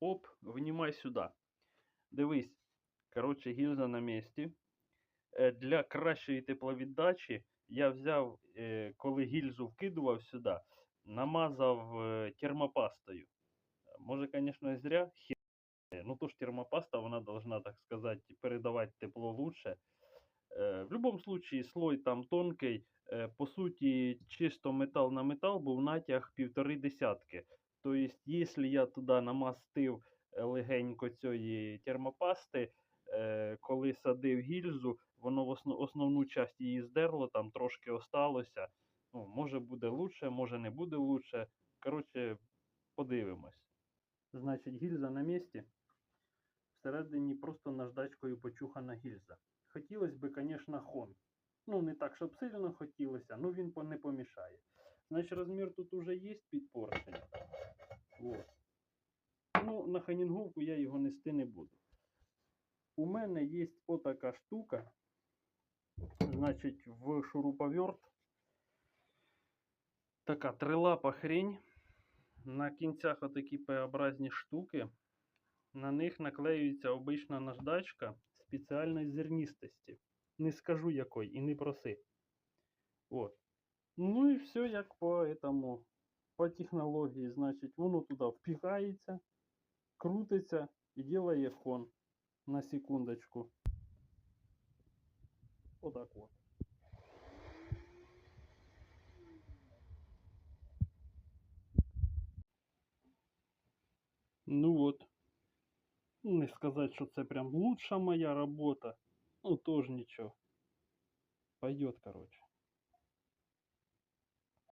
Оп, винімай сюди. Дивись. Коротше, гільза на місці. Е, Для кращої тепловіддачі я взяв, е, коли гільзу вкидував сюди, намазав е, термопастою. Може, звісно, зря. Ну, то ж термопаста, вона должна, так сказати, передавати тепло лучше. В будь-якому случае слой там тонкий. По суті, чисто метал на метал був натяг півтори десятки. Тобто, якщо я туди намастив е, легенько цієї термопасти, е, коли садив гільзу, воно в основну часть її здерло, там трошки осталося. Ну, може буде лучше, може не буде лучше. Коротше, подивимось. Значить, гільза на місці. Всередині просто наждачкою почухана гільза. Хотілося б, звісно, хон. Ну, не так, щоб сильно хотілося, ну він не помішає. Значить, розмір тут уже є під поршень. Вот. Ну, на ханінговку я його нести не буду. У мене є отака штука. Значить, в шуруповерт. Така трилапа хрень. На кінцях отакі П-образні штуки. На них наклеюється обична наждачка спеціальної зерністості. Не скажу якої і не проси. От. Ну і все як по этому, по технології. Значить, воно туди впіхається, крутиться і делає хон на секундочку. Отак от. Ну от. Не сказать, що це прям лучша моя робота. Ну, тоже нічого. Пойдет, короче.